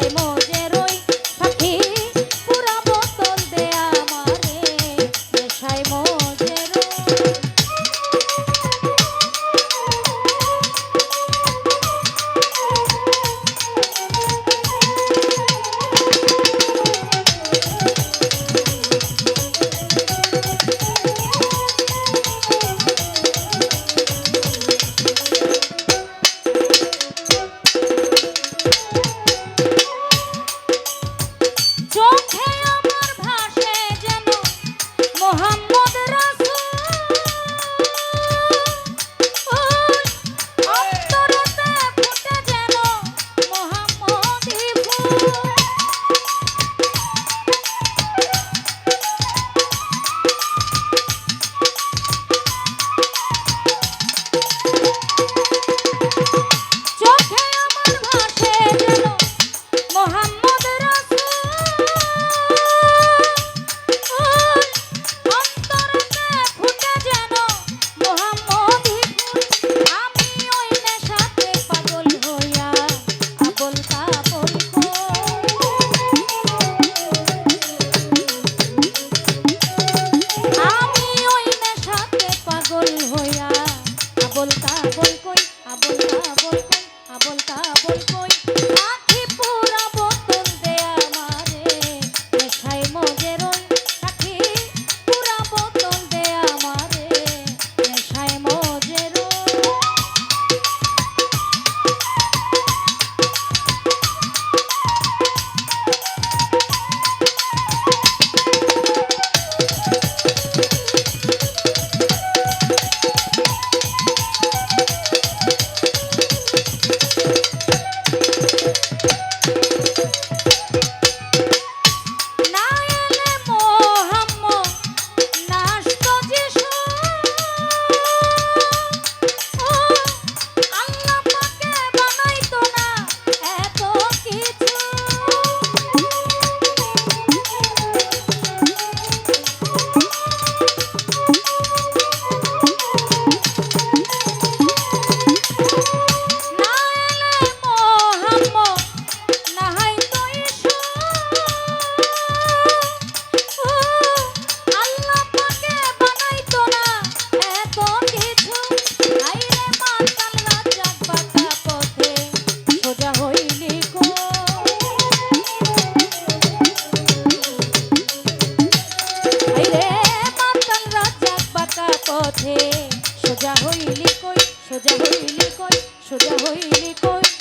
যায় মোজে হইলি কই? সোজা হইলি কই? সোজা হইলি কই?